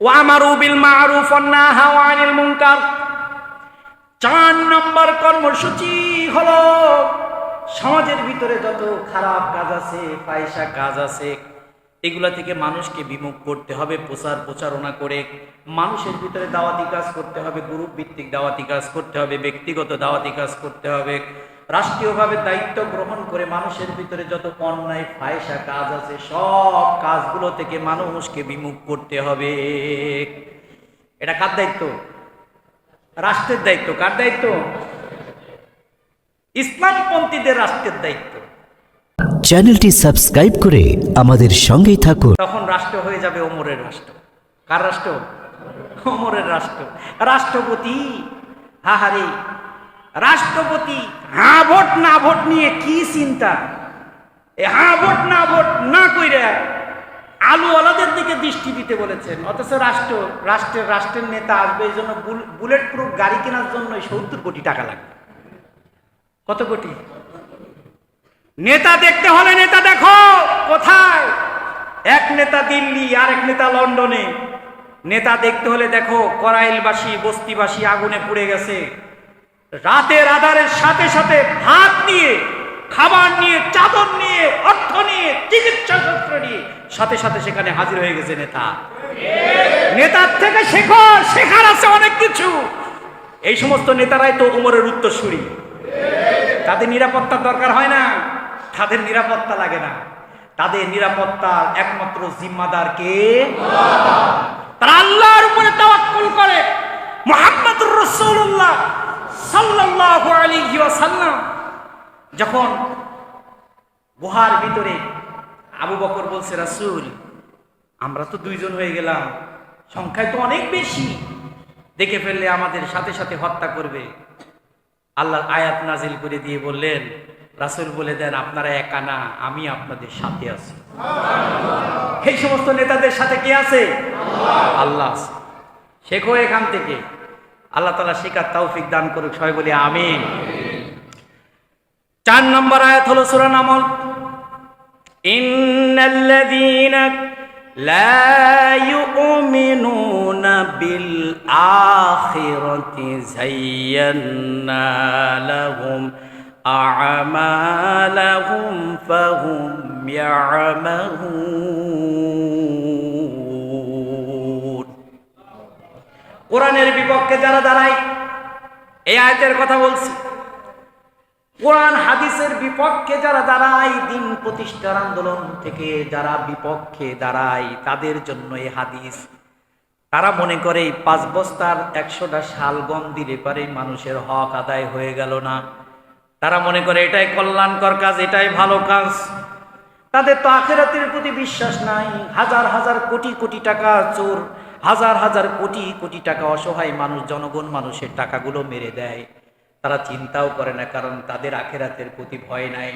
ওয়ামারু বিল মারুফ one নাহাউ আনিল মুনকার। চার নম্বর কর্মসূচি হলো সমাজের ভিতরে যত খারাপ কাজ আছে পয়সা কাজ আছে, এগুলা থেকে মানুষকে বিমুখ করতে হবে, প্রচার প্রচারণা করে। মানুষের ভিতরে দাওয়াতি কাজ করতে হবে গ্রুপ ভিত্তিক দাওয়াতি কাজ করতে হবে, ব্যক্তিগত দাওয়াতি কাজ করতে হবে। রাষ্ট্রীয়ভাবে দায়িত্ব গ্রহণ করে মানুষের ভিতরে যত অন্যায় ফায়সা কাজ আছে সব কাজগুলো থেকে মানুষকে বিমুখ করতে হবে। এটা কার দায়িত্ব? রাষ্ট্রের দায়িত্ব। কার দায়িত্ব? ইসলামপন্থীদের রাষ্ট্রের দায়িত্ব। চ্যানেলটি সাবস্ক্রাইব করে আমাদের সঙ্গেই থাকুন। তখন রাষ্ট্র হয়ে যাবে ওমরের রাষ্ট্র। কার রাষ্ট্র? ওমরের রাষ্ট্র। রাষ্ট্রপতি। হাহারে রাষ্ট্রপতি হা ভোট, না ভোট নিয়ে কি চিন্তা? এ ভোট, না ভোট না কইরা আলুওয়ালাদের দিকে দৃষ্টি দিতে বলেছেন। অথচ রাষ্ট্র, রাষ্ট্রের রাষ্ট্রের নেতা আসবে এই জন্য বুলেট প্রুফ গাড়ি কেনার জন্য সত্তর কোটি টাকা লাগবে। কত কোটি? নেতা দেখতে হলে নেতা দেখো, কোথায়? এক নেতা দিল্লি আর এক নেতা লন্ডনে। নেতা দেখতে হলে দেখো, করাইলবাসী, বস্তিবাসী আগুনে পুড়ে গেছে। রাতের আধারের সাথে সাথে ভাত নিয়ে, খাবার নিয়ে, চাদর নিয়ে, অর্থ নিয়ে, চিকিৎসা শস্ত্র নিয়ে, সাথে সাথে সেখানে হাজির হয়ে গেছে নেতা। নেতার থেকে শেখো, শেখার আছে অনেক কিছু। এই সমস্ত নেতারাই তো উমরের উত্তরসূরি। তাদের নিরাপত্তার দরকার হয় না। তাদের নিরাপত্তা লাগে না। তাদের নিরাপত্তার একমাত্র জিম্মাদার কে? তারা আল্লাহর উপরে তাওয়াক্কুল করে। মুহাম্মদুর রাসূলুল্লাহ। যখন গুহার ভিতরে আবু বকর বলছে, রাসূল, আমরা তো দুইজন হয়ে গেলাম, সংখ্যায় তো অনেক বেশি। দেখে ফেললে আমাদের সাথে সাথে হত্যা করবে। আল্লাহর আয়াত নাজিল করে দিয়ে বললেন, রাসুল বলে দেন, আপনারা একা না, আমি আপনাদের সাথে আছি। সেই সমস্ত নেতাদের সাথে কে আছে? আল্লাহ আছে। শেখো এখান থেকে। আল্লাহ তালা শিকার তৌফিক দান করুক, সবাই বলি আমি চার নম্বর আয়াত হলো সুরান আমল ইন্নাল্লাযীনা লা ইউমিনুনা বিল আখিরাতি যায়্যান্না লাহুম আ'মালাহুম ফাহুম ইয়া'মাহুন। কোরআনের বিপক্ষে যারা দাঁড়ায়, এই আয়তের কথা বলছি। কোরআন হাদিসের বিপক্ষে যারা দাঁড়ায়, দিন প্রতিষ্ঠার আন্দোলন থেকে যারা বিপক্ষে দাঁড়ায়, তাদের জন্য এই হাদিস। তারা মনে করে পাঁচ বস্তার একশোটা শাল গম দিলে পারে মানুষের হক আদায় হয়ে গেল না। তারা মনে করে এটাই কল্যাণকর কাজ, এটাই ভালো কাজ। তাদের তো আখেরাতের প্রতি বিশ্বাস নাই। হাজার হাজার কোটি কোটি টাকা চোর হাজার হাজার কোটি কোটি টাকা অসহায় মানুষ, জনগণ মানুষের টাকাগুলো মেরে দেয়। তারা চিন্তাও করে না, কারণ তাদের আখেরাতের প্রতি ভয় নাই।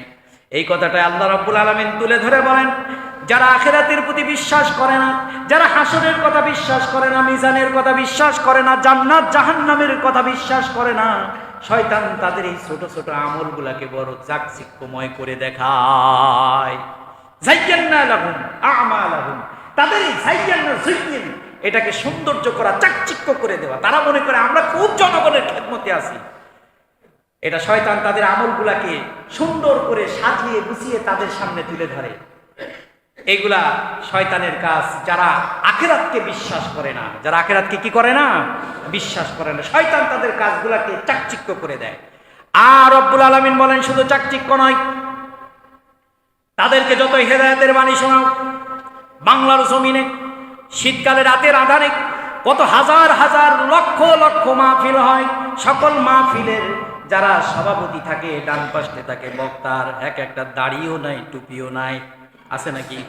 এই কথাটা আল্লাহ রাব্বুল আলমিন তুলে ধরে বলেন, যারা আখেরাতের প্রতি বিশ্বাস করে না, যারা হাসনের কথা বিশ্বাস করে না, মিজানের কথা বিশ্বাস করে না, জান্নাত জাহান্নামের কথা বিশ্বাস করে না, শয়তান তাদের এই ছোট ছোট আমলগুলাকে বড় চাকচিক্যময় করে দেখায়। জাইয়ান্না আমা আমালাহুম। তাদের এই জাইয়ান্না জুইয়িন এটাকে সৌন্দর্য করা, চাকচিক্য করে দেওয়া। তারা মনে করে আমরা খুব জনগণের খেদমতে আছি। এটা শয়তান তাদের আমলগুলাকে সুন্দর করে সাজিয়ে গুছিয়ে তাদের সামনে তুলে ধরে। এগুলা শয়তানের কাজ যারা আখেরাতকে বিশ্বাস করে না। যারা আখেরাতকে কি করে না? বিশ্বাস করে না। শয়তান তাদের কাজগুলাকে চাকচিক্য করে দেয়। আর রব্বুল আলমিন বলেন, শুধু চাকচিক্য নয়, তাদেরকে যতই হেদায়তের বাণী শোনাও, বাংলার জমিনে শীতকালে রাতের আধারে কত হাজার হাজার লক্ষ লক্ষ মাহফিল হয়। সকল মাহফিলের যারা সভাপতি থাকে, ডান পাশে থাকে, বক্তার এক একটা দাড়িও নাই, টুপিও নাই। আছে নাকি?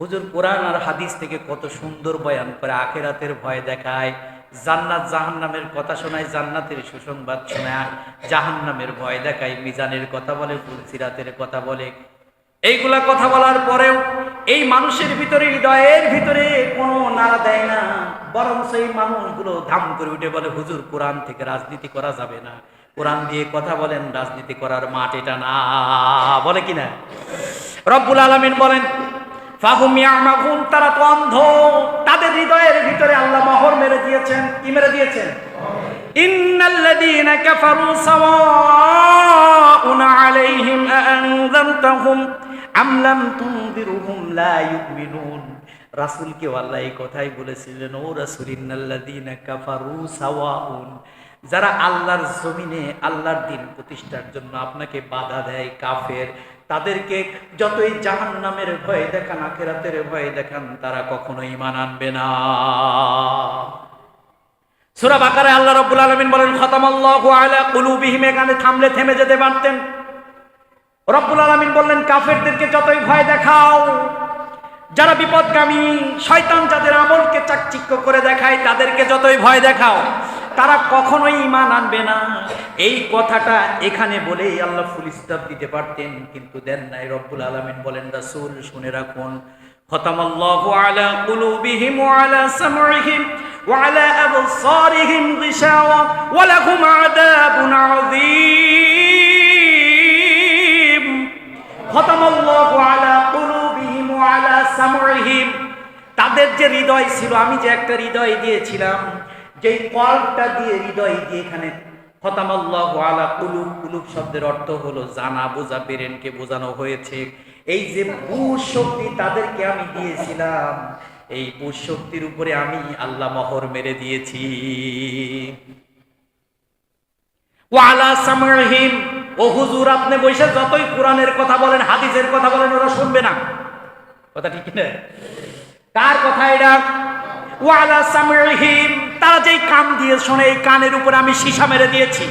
হুজুর কোরআন আর হাদিস থেকে কত সুন্দর বয়ান করে আখেরাতের ভয় দেখায়। জান্নাত জাহান্নামের কথা শোনায়, জান্নাতের সুসংবাদ শোনায়। জাহান্নামের ভয় দেখায়, মিজানের কথা বলে ফুলসিরাতের কথা বলে। এইগুলা কথা বলার পরেও এই মানুষের ভিতরে, হৃদয়ের ভিতরে কোনো নাড়া দেয় না। বরং সেই মানুষগুলো ধাম করে উঠে বলে, হুজুর, কোরআন থেকে রাজনীতি করা যাবে না। কোরআন দিয়ে কথা বলেন, রাজনীতি করার মাঠ এটা না। বলে কি না রব্বুল আলমিন বলেন, ফাহুম ইয়ামাহুন, তারা তো অন্ধ। তাদের হৃদয়ের ভিতরে আল্লাহ মোহর মেরে দিয়েছেন। কি মেরে দিয়েছেন? ইন্নাল্লাযীনা কাফারু সাওয়াউন আলাইহিম আআনযারতাহুম আম লাম তুনযিরহুম লা ইউমিনুন। রাসূলকে আল্লাহ এই কথাই বলেছিলেন, ও রাসূল, ইন্নাল্লাযীনা কাফারু সাওয়াউন। যারা আল্লাহর জমিনে আল্লাহর দিন প্রতিষ্ঠার জন্য আপনাকে বাধা দেয় কাফের, তাদেরকে যতই জাহান নামের ভয় দেখান, আখেরাতের ভয় দেখান, তারা কখনো ইমান আনবে না। সূরা বাকারায় আল্লাহ রাব্বুল আলামিন বলেন, খতামাল্লাহু আলা কুলুবিহিম। এখানে থামলে থেমে যেতে পারতেন। রব্বুল আলামিন বললেন, কাফেরদেরকে যতই ভয় দেখাও, যারা বিপদগামী, শয়তান যাদের আমলকে চাকচিক্য করে দেখায়, তাদেরকে যতই ভয় দেখাও, তারা কখনোই ইমান আনবে না। এই কথাটা এখানে বলেই আল্লাহ ফুল স্টপ দিতে পারতেন, কিন্তু দেন নাই। রব্বুল আলামিন বলেন, রাসুল, শুনে রাখুন। ওয়া আলা সামঈহিম ওয়া আলা আবসারিহিম গিশাওয়া ওয়া লাহুম আযাবুন আযীম। খতামাল্লাহু আলা কুলুবিহিম ওয়া তাদের যে হৃদয় ছিল, আমি যে একটা হৃদয় দিয়েছিলাম, যেই কলটা দিয়ে হৃদয় দিয়ে এখানে খতামাল্লাহু আলা কুলুব কুলুব শব্দের অর্থ হলো জানা, বোঝা, পেরেনকে বোঝানো হয়েছে। এই যে বুঝ শক্তি তাদেরকে আমি দিয়েছিলাম, এই বুঝ শক্তির উপরে আমি আল্লাহ মোহর মেরে দিয়েছি। ওয়ালা সামরহিম ও হুজুর, আপনি বসে যতই কোরআনের কথা বলেন, হাদিসের কথা বলেন, ওরা শুনবে না। কথা ঠিক না কার কথা এটা? ওয়ালা সামরহিম, তারা যেই কান দিয়ে শোনে, এই কানের উপরে আমি সীসা মেরে দিয়েছি,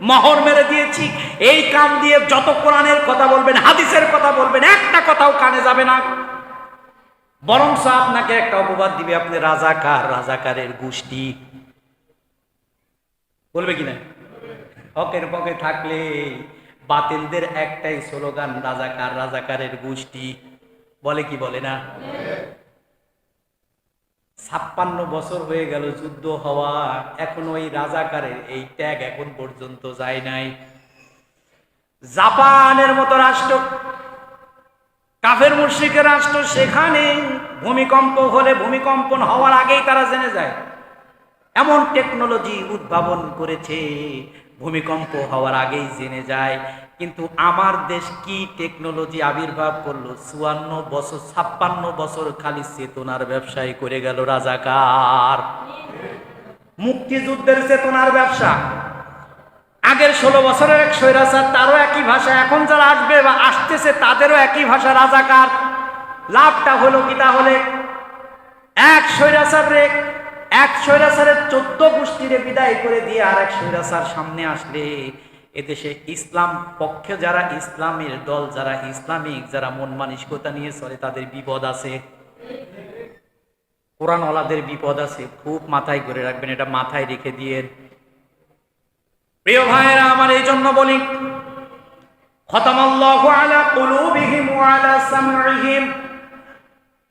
মোহর মেরে দিয়েছি। এই কান দিয়ে যত কোরআনের কথা বলবেন, হাদিসের কথা বলবেন, একটা কথাও কানে যাবে না। বরং আপনাকে একটা অপবাদ দিবে, আপনি রাজাকার, রাজাকারের গোষ্ঠী। বলবে কি না? হকের পকে থাকলে বাতিলদের একটাই স্লোগান, রাজাকার, রাজাকারের গোষ্ঠী। বলে কি বলে না? ছাপ্পান্ন বছর হয়ে গেল, যুদ্ধ হওয়া, এখন ওই রাজাকারের এই ত্যাগ এখন পর্যন্ত যায় নাই। জাপানের মতো রাষ্ট্র, কাফের মুশ্রিকের রাষ্ট্র, সেখানে ভূমিকম্প হলে ভূমিকম্পন হওয়ার আগেই তারা জেনে যায়, এমন টেকনোলজি উদ্ভাবন করেছে ভূমিকম্প হওয়ার আগেই জেনে যায়, কিন্তু আমার দেশ কি টেকনোলজি আবির্ভাব করল? চুয়ান্ন বছর, ছাপ্পান্ন বছর খালি চেতনার ব্যবসায় করে গেল রাজাকার। মুক্তিযুদ্ধের চেতনার ব্যবসা। আগের ষোলো বছরের এক স্বৈরাচার, তারও একই ভাষা, এখন যারা আসবে বা আসতেছে, তাদেরও একই ভাষা, রাজাকার। লাভটা হলো কি তাহলে এক স্বৈরাচার রে এক স্বৈরাচারের চোদ্দ গোষ্ঠীরে বিদায় করে দিয়ে আর এক স্বৈরাচার সামনে আসলে। এদেশে ইসলাম পক্ষে যারা ইসলামের দল, যারা ইসলামিক, যারা মন মানসিকতা নিয়ে চলে, তাদের বিপদ আছে। কোরআনওয়ালাদের বিপদ আছে, খুব মাথায় করে রাখবেন, এটা মাথায় রেখে দিয়ে। প্রিয় ভাইয়েরা, আমার এই জন্য বলি, খতামাল্লাহু আলা কুলুবিহিম ওয়া আলা সামঈহিম।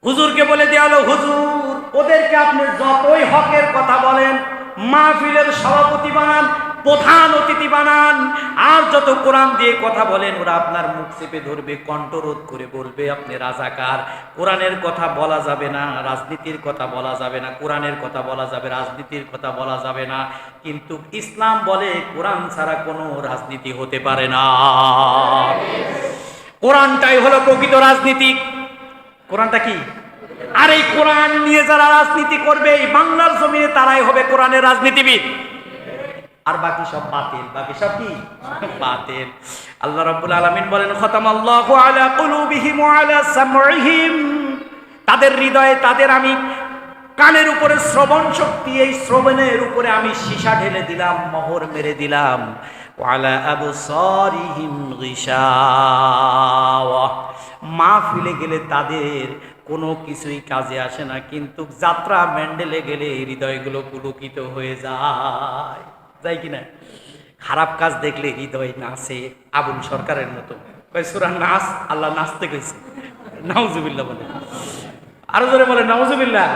হুজুরকে বলে দেওয়া হলো, হুজুর, ওদেরকে আপনি যতই হকের কথা বলেন, মাহফিলের সভাপতি বানান, প্রধান অতিথি বানান, আর যত কোরআন দিয়ে কথা বলেন, ওরা আপনার মুখ চেপে ধরবে, কণ্ঠরোধ করে বলবে, আপনি রাজাকার। কোরআনের কথা বলা যাবে না, রাজনীতির কথা বলা যাবে না, কোরআনের কথা বলা যাবে, রাজনীতির কথা বলা যাবে না। কিন্তু ইসলাম বলে, কোরআন ছাড়া কোনো রাজনীতি হতে পারে না। কোরআনটাই হলো প্রকৃত রাজনীতি। কোরআনটা কি? আর এই কোরআন নিয়ে যারা রাজনীতি করবে, এই বাংলার জমিনে তারাই হবে কোরআনের রাজনীতিবিদ। আর বাকি সব বাতিল। বাকি সব কি? বাতিল। আল্লাহ রাব্বুল আলামিন বলেন, খতামাল্লাহু আলা কুলুবিহিম ওয়া আলা সামঈহিম। তাদের হৃদয়ে তাদের আমি কানের উপরে শ্রবণ শক্তি, এই শ্রবণের উপরে আমি সীসা ঢেলে দিলাম, মোহর মেরে দিলাম। ওয়ালা আবসারিহিম গিশাওয়া মা ফিলে গেলে তাদের কোনো কিছুই কাজে আসে না, কিন্তু যাত্রা ম্যান্ডেলে গেলে হৃদয়গুলো পুলকিত হয়ে যায়। যাই কিনা খারাপ কাজ দেখলে হৃদয় নাচে, আবুল সরকারের মতো। সুরা নাচ আল্লাহ নাচতে কইছে। নাউজুবিল্লাহ বলে। আরও ধরে বলে, নাউজুবিল্লাহ।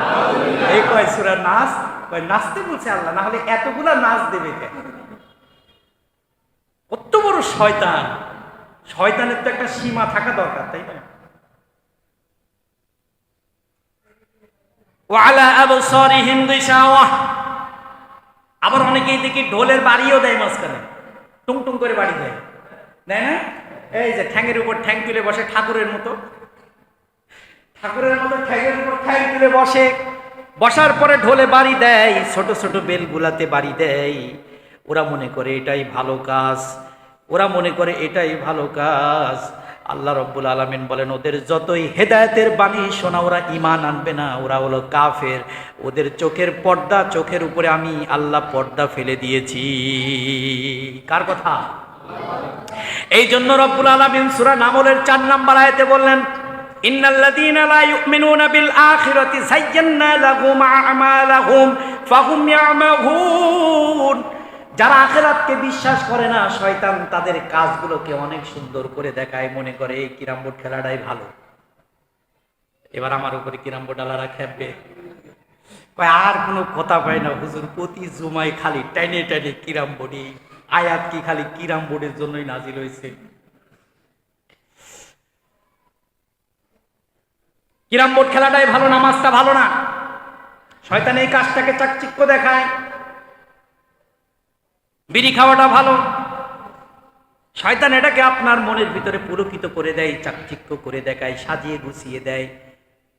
এই কয় সুরা নাচ কয়, নাচতে বলছে আল্লাহ না হলে এতগুলা নাচ দেবে কেন কত বড় শয়তান? শয়তানের তো একটা সীমা থাকা দরকার, তাই না? আবার অনেকেই দেখি ঢোলের বাড়িও দেয় মাঝখানে। টুং টুং করে বাড়ি দেয়। দেয় না? এই যে ঠ্যাঙের উপর ঠ্যাং তুলে বসে ঠাকুরের মতো। ঠাকুরের মতো ঠ্যাঙের উপর ঠ্যাং তুলে বসে। বসার পরে ঢোলে বাড়ি দেয়, ছোট ছোট বেলগুলাতে বাড়ি দেয়। ওরা মনে করে এটাই ভালো কাজ, ওরা মনে করে এটাই ভালো কাজ। আল্লাহ রব্বুল আলমিন বলেন, ওদের যতই হেদায়তের বাণী শোনা, ওরা ইমান আনবে না, ওরা হলো কাফের। ওদের চোখের পর্দা, চোখের উপরে আমি আল্লাহ পর্দা ফেলে দিয়েছি। কার কথা? এই জন্য রব্বুল আলামিন সূরা নামলের চার নাম্বার আয়তে বললেন, ইন্নাল্লাযীনা যারা আখেরাতকে বিশ্বাস করে না, শয়তান তাদের কাজগুলোকে অনেক সুন্দর করে দেখায়, মনে করে, এই কিরাম বোর্ড খেলাটাই ভালো। এবার আমার উপরে কিরাম বোর্ড আলারা খেপবে আর কোনো কথা পায় না, হুজুর, প্রতি জুমায় খালি টাইনে টাইনে কিরাম বোর্ডে আয়াত কি খালি কিরাম বোর্ডের জন্যই নাজিল হয়েছে? কিরাম বোর্ড খেলাটাই ভালো নামাজটা ভালো না। শয়তান এই কাজটাকে চাকচিক্য দেখায়। বিড়ি খাওয়াটা ভালো। শয়তান এটাকে আপনার মনের ভিতরে পুরকিত করে দেয়, চাকচিক্য করে দেখায়, সাজিয়ে গুছিয়ে দেয়।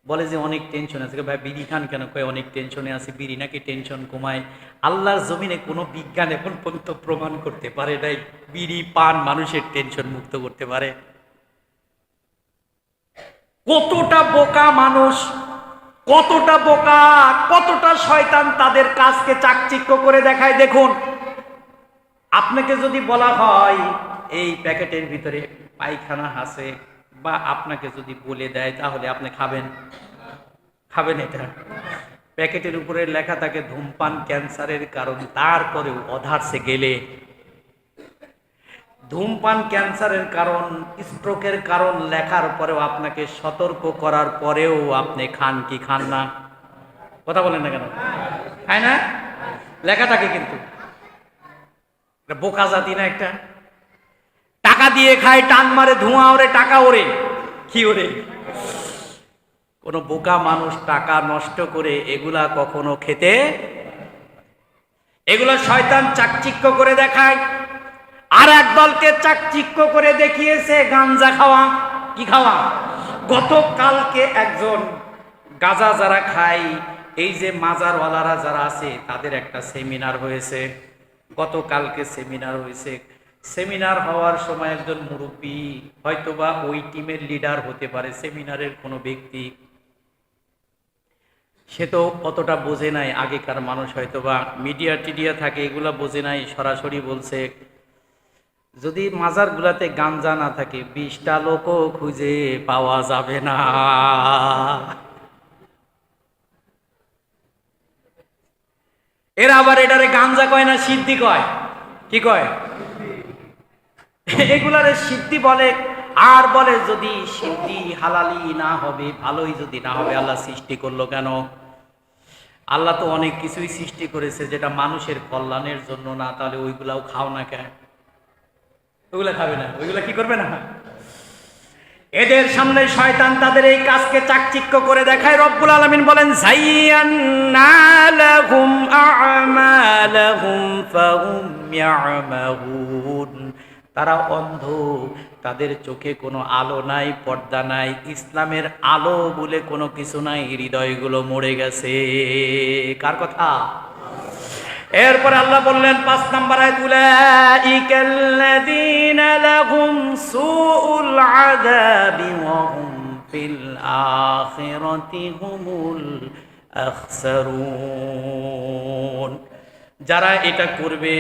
বলে যে অনেক টেনশন আছে। ভাই, বিড়ি খান কেন? কয়, অনেক টেনশনে আছে। বিড়ি নাকি টেনশন কমায়। আল্লাহর জমিনে কোনো বিজ্ঞান এখন পর্যন্ত প্রমাণ করতে পারে নাই। বিড়ি, পান মানুষের টেনশন মুক্ত করতে পারে। কতটা বোকা মানুষ, কতটা বোকা, কতটা শয়তান তাদের কাজকে চাকচিক্য করে দেখায়। দেখুন আপনাকে যদি বলা হয়, এই প্যাকেটের ভিতরে পায়খানা আছে, বা আপনাকে যদি বলে দেয়, তাহলে আপনি খাবেন। খাবেন এটা। প্যাকেটের উপরে লেখা থাকে, ধূমপান ক্যান্সারের কারণ, তারপরেও অধার্সে গেলে। ধূমপান ক্যান্সারের কারণ, স্ট্রোকের কারণ লেখার পরেও আপনাকে সতর্ক করার পরেও আপনি খান কি খান না? কথা বলেন না কেন? খায় না? লেখা থাকে কিন্তু বোকা জাতি না একটা? টাকা দিয়ে খায়, টান মারে, ধোঁয়া ওরে টাকা ওরে কি ওরে কোন বোকা মানুষ টাকা নষ্ট করে এগুলা কখনো খেতে এগুলো শয়তান চাকচিক্য করে দেখায়। আর এক দলকে চাকচিক্য করে দেখিয়েছে গাঞ্জা খাওয়া। কি খাওয়া? গতকালকে একজন গাজা যারা খায়, এই যে মাজারওয়ালারা যারা আছে, তাদের একটা সেমিনার হয়েছে। গতকালকে সেমিনার হয়েছে। সেমিনার হওয়ার সময় একজন মুরব্বী হয়তোবা ওই টিমের লিডার হতে পারে সেমিনারের কোনো ব্যক্তি। সে তো অতটা বোঝে নাই, আগেকার মানুষ হয়তোবা মিডিয়া টিডিয়া থাকে, এগুলা বোঝে নাই, সরাসরি বলছে, যদি মাজার গুলাতে গাঞ্জা না থাকে, বিশটা লোকও খুঁজে পাওয়া যাবে না। এরা আবার এটারে গাঞ্জা কয় না সিদ্ধি কয়? কি কয়? এগুলারে সিদ্ধি বলে, আর বলে যদি সিদ্ধি হালালি না হবে, ভালোই যদি না হবে, আল্লাহ সৃষ্টি করল কেন? আল্লাহ তো অনেক কিছুই সৃষ্টি করেছে যেটা মানুষের কল্যাণের জন্য না, তাহলে ওইগুলাও খাও না কেন? ওইগুলা খাবে না, ওইগুলা কি করবে না? এদের সামনে শয়তান তাদের এই কাজকে চাকচিক্য করে দেখায়। রব্বুল আলামিন বলেন তারা অন্ধ, তাদের চোখে কোনো আলো নাই, পর্দা নাই, ইসলামের আলো বলে কোনো কিছু নাই, হৃদয়গুলো মরে গেছে। কার কথা? এরপরে আল্লাহ বললেন, পাঁচ নাম্বার যারা এটা করবে,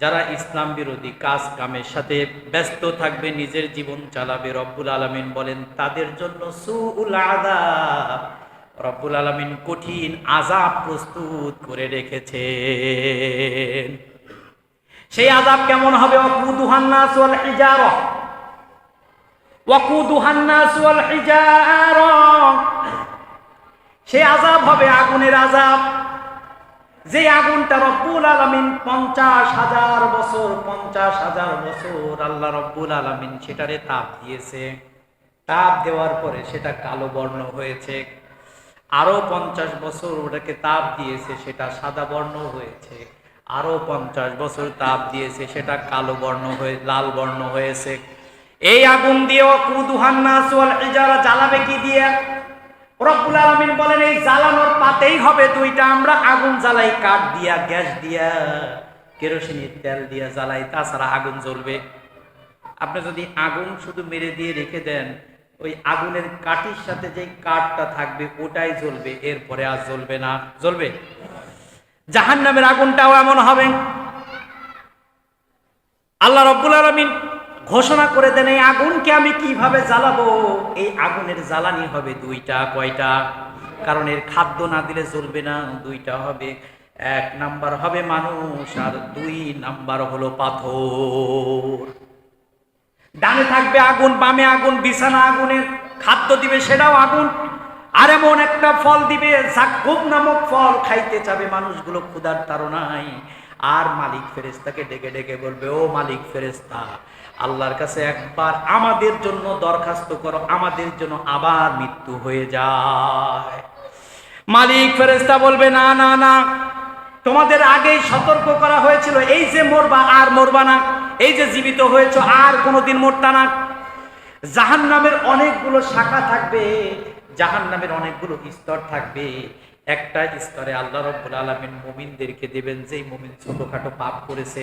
যারা ইসলাম বিরোধী কাজ কামের সাথে ব্যস্ত থাকবে, নিজের জীবন চালাবে, রব্বুল আলামিন বলেন, তাদের জন্য সুউল আযাব রব্বুল আলমিন কঠিন আজাব প্রস্তুত করে রেখেছেন। সেই আজাব কেমন হবে? ওয়াকুদুহান্নাস ওয়াল হিজারা। ওয়াকুদুহান্নাস ওয়াল হিজারা। সেই আজাব হবে আগুনের আজাব যে আগুনটা রব্বুল আলমিন পঞ্চাশ হাজার বছর, পঞ্চাশ হাজার বছর আল্লাহ রব্বুল আলমিন সেটারে তাপ দিয়েছে। তাপ দেওয়ার পরে সেটা কালো বর্ণ হয়েছে। আরও পঞ্চাশ বছর ওটাকে তাপ দিয়েছে, সেটা সাদা বর্ণ হয়েছে। আরও পঞ্চাশ বছর তাপ দিয়েছে, সেটা কালো বর্ণ হয়ে, লাল বর্ণ হয়েছে। এই আগুন দিয়ে ইজারা জ্বালাবে কি দিয়ে? রব্বুল আলামিন বলেন, এই জ্বালানোর পাতেই হবে দুইটা, আমরা আগুন জ্বালাই, কাঠ দিয়া, গ্যাস দিয়া, কেরোসিনের তেল দিয়া জ্বালাই, তাছাড়া আগুন জ্বলবে। আপনি যদি আগুন শুধু মেরে দিয়ে রেখে দেন ওই আগুনের কাঠির সাথে যে কাঠটা থাকবে, ওটাই জ্বলবে, এরপরে আর জ্বলবে না। জ্বলবে? জাহান নামের আগুনটাও এমন হবে। আল্লাহ রব্বুল আলমিন ঘোষণা করে দেন, এই আগুনকে আমি কীভাবে জ্বালাবো? এই আগুনের জ্বালানি হবে দুইটা, কয়টা? কারণ এর খাদ্য না দিলে জ্বলবে না, দুইটা হবে। এক নাম্বার হবে মানুষ, আর দুই নাম্বার হলো পাথর। ডানে থাকবে আগুন, বামে আগুন, বিছানা আগুনের খাদ্য দিবে, সেটাও আগুন। আর এমন একটা ফল দিবে, জাকুব নামক ফল খাইতে চাবে মানুষগুলো ক্ষুধার তাড়নায়। আর মালিক ফেরেস্তাকে ডেকে ডেকে বলবে, ও মালিক ফেরেস্তা আল্লাহর কাছে একবার আমাদের জন্য দরখাস্ত করো, আমাদের জন্য আবার মৃত্যু হয়ে যায়। মালিক ফেরেস্তা বলবে, না না না, তোমাদের আগেই সতর্ক করা হয়েছিল, এই যে মরবা আর মরবা না। এই যে জীবিত হয়েছ, আর কোনোদিন মরতা না। জাহান নামের অনেকগুলো শাখা থাকবে জাহান নামের অনেকগুলো স্তর থাকবে। একটা স্তরে আল্লাহ রব্বুল আলমিন মুমিনদেরকে দেবেন, যেই মুমিন ছোটখাটো পাপ করেছে।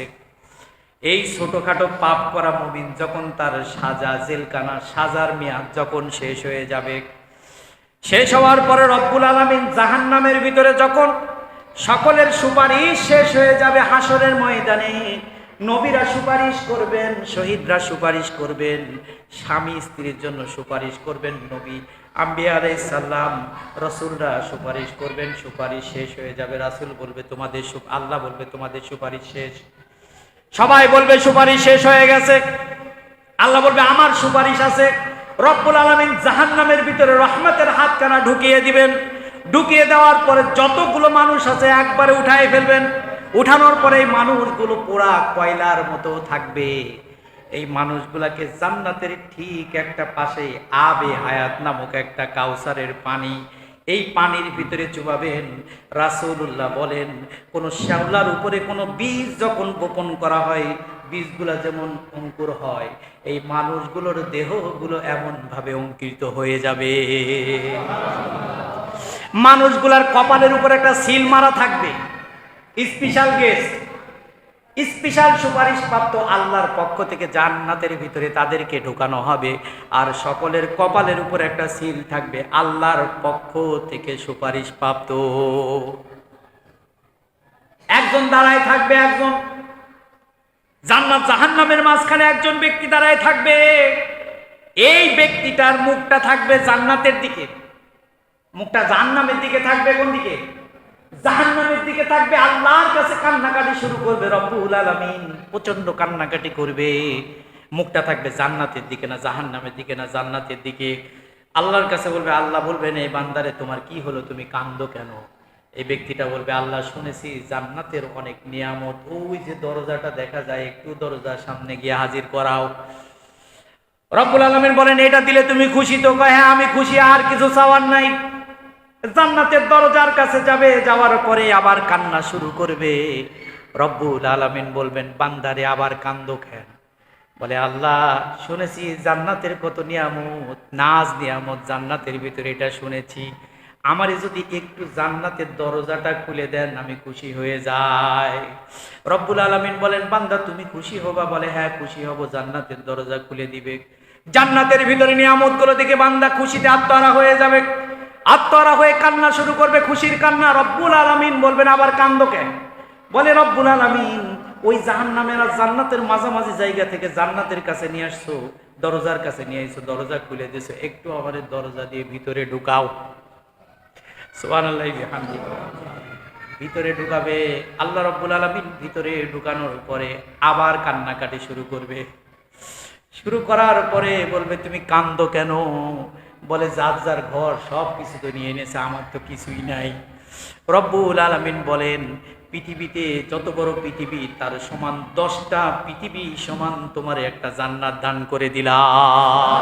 এই ছোটখাটো পাপ করা মুমিন যখন তার সাজা জেলকানা সাজার মেয়াদ যখন শেষ হয়ে যাবে, শেষ হওয়ার পরে রব্বুল আলমিন জাহান নামের ভিতরে যখন সকলের সুপারিশ শেষ হয়ে যাবে হাসরের ময়দানে নবীরা সুপারিশ করবেন, শহীদরা সুপারিশ করবেন, স্বামী স্ত্রীর জন্য সুপারিশ করবেন নবী। আম্বিয়া আলাইসাল্লাম রসুলরা সুপারিশ করবেন, সুপারিশ শেষ হয়ে যাবে। রাসুল বলবে, তোমাদের আল্লাহ বলবে, তোমাদের সুপারিশ শেষ। সবাই বলবে, সুপারিশ শেষ হয়ে গেছে। আল্লাহ বলবে, আমার সুপারিশ আছে। রব্বুল আলমিন জাহান নামের ভিতরে রহমতের হাতখানা ঢুকিয়ে দিবেন। ঢুকিয়ে দেওয়ার পরে যতগুলো মানুষ আছে একবারে উঠায় ফেলবেন। উঠানোর পরে মানুষগুলো পোড়া কয়লার মতো থাকবে। এই মানুষগুলাকে জান্নাতের ঠিক একটা পাশে আবে হায়াত নামক একটা কাউসারের পানি, এই পানির ভিতরে চুবাবেন। রাসুল্লাহ বলেন, কোন শ্যাওলার উপরে কোনো বীজ যখন বপন করা হয়, বীজগুলা যেমন অঙ্কুর হয়, এই মানুষগুলোর দেহগুলো এমন ভাবে অঙ্কিত হয়ে যাবে। মানুষগুলার কপালের উপর একটা সিল মারা থাকবে। স্পেশাল গেস্ট, স্পেশাল সুপারিশ প্রাপ্ত আল্লাহর পক্ষ থেকে জান্নাতের ভিতরে তাদেরকে ঢোকানো হবে। আর সকলের কপালের উপর একটা সিল থাকবে, আল্লাহর পক্ষ থেকে সুপারিশ প্রাপ্ত একজন দাঁড়ায় থাকবে একজন, জান্নাত জাহান্নামের মাঝখানে একজন ব্যক্তি দাঁড়ায় থাকবে। এই ব্যক্তিটার মুখটা থাকবে জান্নাতের দিকে। মুখটা জাহান্নামের দিকে থাকবে কোন দিকে? জাহান্নামের দিকে থাকবে, আল্লাহর কাছে কান্নাকাটি শুরু করবে, রব্বুল আলামিন প্রচণ্ড কান্নাকাটি করবে। মুখটা থাকবে জান্নাতের দিকে না জাহান্নামের দিকে না জান্নাতের দিকে। আল্লাহর কাছে বলবে, আল্লাহ বলবেন এই বান্দারে, তোমার কি হলো? তুমি কান্দো কেন? এই ব্যক্তিটা বলবে, আল্লাহ, শুনেছি জান্নাতের অনেক নিয়ামত। ওই যে দরজাটা দেখা যায়, একটু দরজার সামনে গিয়ে হাজির করাও। রব্বুল আলমিন বলেন, এটা দিলে তুমি খুশি? তো কয় হ্যাঁ আমি খুশি, আর কিছু চাওয়ার নাই। জান্নাতের দরজার কাছে যাবে, যাওয়ার পরে আবার কান্না শুরু করবে। রব্বুল আলমিন বলবেন, বান্দারে আবার কান্দ খেন বলে, আল্লাহ, শুনেছি জান্নাতের কত নিয়ামত, নাজ নিয়ামত জান্নাতের ভিতরে, এটা শুনেছি। আমারে যদি একটু জান্নাতের দরজাটা খুলে দেন, আমি খুশি হয়ে যাই। রব্বুল আলমিন বলেন, বান্দা, তুমি খুশি হবা? বলে হ্যাঁ খুশি হব, জান্নাতের দরজা খুলে দিবে। জান্নাতের ভিতরে নিয়ামতগুলো দেখে বান্দা খুশিতে আত্মহারা হয়ে যাবে। আত্মহারা হয়ে কান্না শুরু করবে, খুশির কান্না, রব্বুল আলমিন বলবেন, আবার কান্দ কেন বলে, রব্বুল আলমিন, ওই জাহান নামের জান্নাতের মাঝামাঝি জায়গা থেকে জান্নাতের কাছে নিয়ে আসছো, দরজার কাছে নিয়ে আসছো দরজা খুলে দিয়েছ, একটু আমাদের দরজা দিয়ে ভিতরে ঢুকাও। ভিতরে ঢুকাবে, আল্লাহ রব্বুল আলমিন ভিতরে ঢুকানোর পরে আবার কান্নাকাটি শুরু করবে। শুরু করার পরে বলবে, তুমি কান্দো কেন? বলে, যার যার ঘর, সব কিছু তো নিয়ে এনেছে, আমার তো কিছুই নাই। রব্বুল আলমিন বলেন, পৃথিবীতে যত বড় পৃথিবী, তার সমান দশটা পৃথিবী সমান তোমার একটা জান্নাত দান করে দিলাম।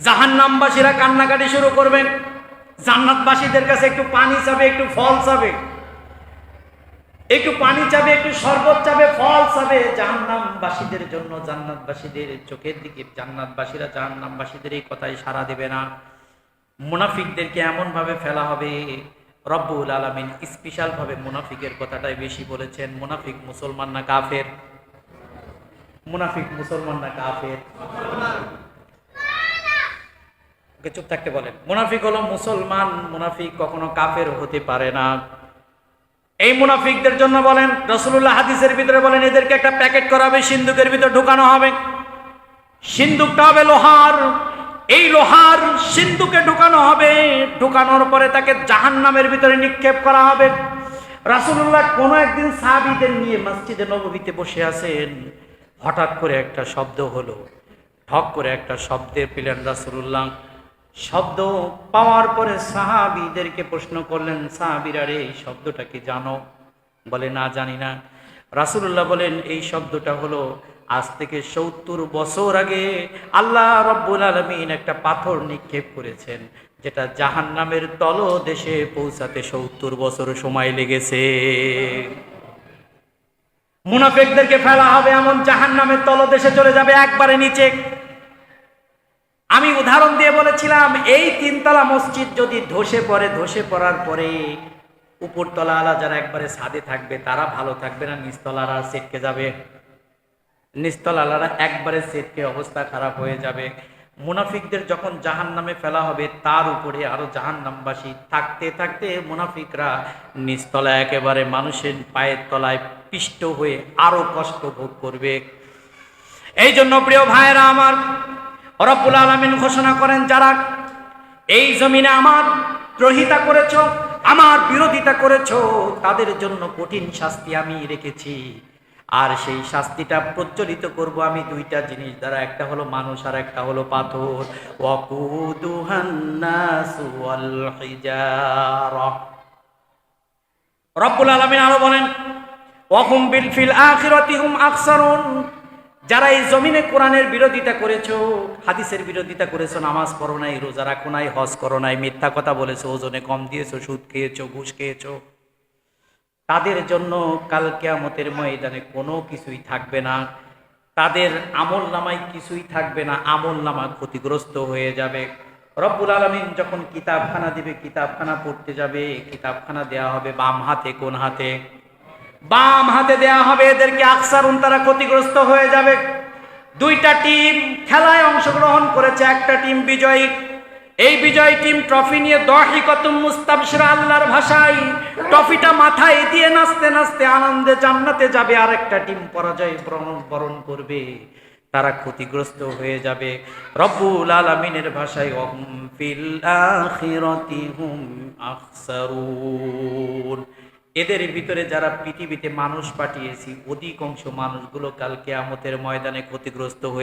জাহান্নামবাসীরা কান্নাকাটি শুরু করবেন। জান্নাতবাসীদের কাছে একটু পানি চাবে, একটু ফল চাবে। একটু পানি চাবে, একটু শরবত চাবে, ফল চাবে। জাহান্নামবাসীদের জন্য, জান্নাতবাসীদের চোখের দিকে, জান্নাতবাসীরা জাহান্নামবাসীদের এই কথাই সাড়া দেবে না। মুনাফিকদেরকে এমন ভাবে ফেলা হবে, রব্বুল আলমিন স্পেশাল ভাবে মুনাফিকের কথাটাই বেশি বলেছেন, মুনাফিক মুসলমান না কাফের? মুনাফিক মুসলমান না কাফের? চুপ থাকতে বলেন। মুনাফিক হলো মুসলমান, মুনাফিক কখনো কাফের হতে পারে না। এই মুনাফিকদের জন্য বলেন রসুল্লাহ হাদিসের ভিতরে বলেন, এদেরকে একটা প্যাকেট করা হবে সিন্ধুকের ভিতরে ঢুকানো হবে। সিন্ধুকটা হবে লোহার। এই লোহার সিন্ধুকে ঢুকানো হবে। ঢুকানোর পরে তাকে জাহান নামের ভিতরে নিক্ষেপ করা হবে। রাসুল্লাহ কোনো একদিন সাহাবিদের নিয়ে মসজিদে নবীতে বসে আছেন। হঠাৎ করে একটা শব্দ হলো। ঠক করে একটা শব্দের পেলেন রাসুল্লাহ শব্দ পাওয়ার পরে সাহাবিদেরকে প্রশ্ন করলেন, সাহাবিরা রে, এই শব্দটা কি জানো? বলে, না, জানি না। রাসুল্লাহ বলেন, এই শব্দটা হলো আজ থেকে সত্তর বছর আগে আল্লাহ রব্বুল আলমিন একটা পাথর নিক্ষেপ করেছেন, যেটা জাহান নামের তল দেশে পৌঁছাতে সত্তর বছর সময় লেগেছে। মুনাফেকদেরকে ফেলা হবে, এমন জাহান নামের তলদেশে চলে যাবে, একবারে নিচে। আমি উদাহরণ দিয়ে বলেছিলাম, এই তিনতলা মসজিদ যদি ধসে পড়ে, ধসে পড়ার পরে উপরতলা আলা যারা একবারে ছাদে থাকবে, তারা ভালো থাকবে না, নিচতলারা সেটকে যাবে। নিচতলারা একবারে সেটকে অবস্থা খারাপ হয়ে যাবে। মুনাফিকদের যখন জাহান নামে ফেলা হবে, তার উপরে আরও জাহান নামবাসী থাকতে থাকতে মুনাফিকরা নিচতলা একেবারে মানুষের পায়ের তলায় পিষ্ট হয়ে আরও কষ্ট ভোগ করবে। এই জন্য প্রিয় ভাইরা আমার রব্বুল আলমিন ঘোষণা করেন, যারা এই জমিনে আমার দ্রোহিতা করেছ, আমার বিরোধিতা করেছ, তাদের জন্য কঠিন শাস্তি আমি রেখেছি। আর সেই শাস্তিটা প্রচলিত করব আমি দুইটা জিনিস দ্বারা, একটা হলো মানুষ আর একটা হলো পাথর। রব্বুল আলমিন আরও বলেন, ওয়াহুম বিল ফিল আখিরাতি হুম আকসারুন। যারা এই জমিনে কোরআনের বিরোধিতা করেছ, হাদিসের বিরোধিতা করেছ, নামাজ পড়ো নাই, রোজা রাখো নাই, হজ করো নাই, মিথ্যা কথা বলেছ, ওজনে কম দিয়েছ, সুদ খেয়েছো, ঘুষ খেয়েছো, তাদের জন্য কাল কেয়ামতের ময়দানে কোনো কিছুই থাকবে না। তাদের আমল নামায় কিছুই থাকবে না, আমল নামা ক্ষতিগ্রস্ত হয়ে যাবে। রব্বুল আলমিন যখন কিতাবখানা দিবে, কিতাবখানা পড়তে যাবে, কিতাবখানা দেয়া হবে বাম হাতে, কোন হাতে? বাম হাতে দেয়া হবে এদেরকে আকসারুন, তারা ক্ষতিগ্রস্ত হয়ে যাবে। দুইটা টিম খেলায় অংশগ্রহণ করেছে, একটা টিম বিজয়ী। এই বিজয় টিম ট্রফি নিয়ে দহি কতুম মুস্তাবশিরা আল্লাহর ভাষায় ট্রফিটা মাথায় দিয়ে নাচতে নাচতে আনন্দে জান্নাতে যাবে আর একটা টিম পরাজয় বরণ- বরণ করবে। তারা ক্ষতিগ্রস্ত হয়ে যাবে। রব্বুল আলামিনের ভাষায় অহুম ফিল হুম আখসারুন এদের ভিতরে যারা পৃথিবীতে মানুষ পাঠিয়েছি অধিকাংশ মানুষগুলো কালকে আমতের ময়দানে ক্ষতিগ্রস্ত হয়ে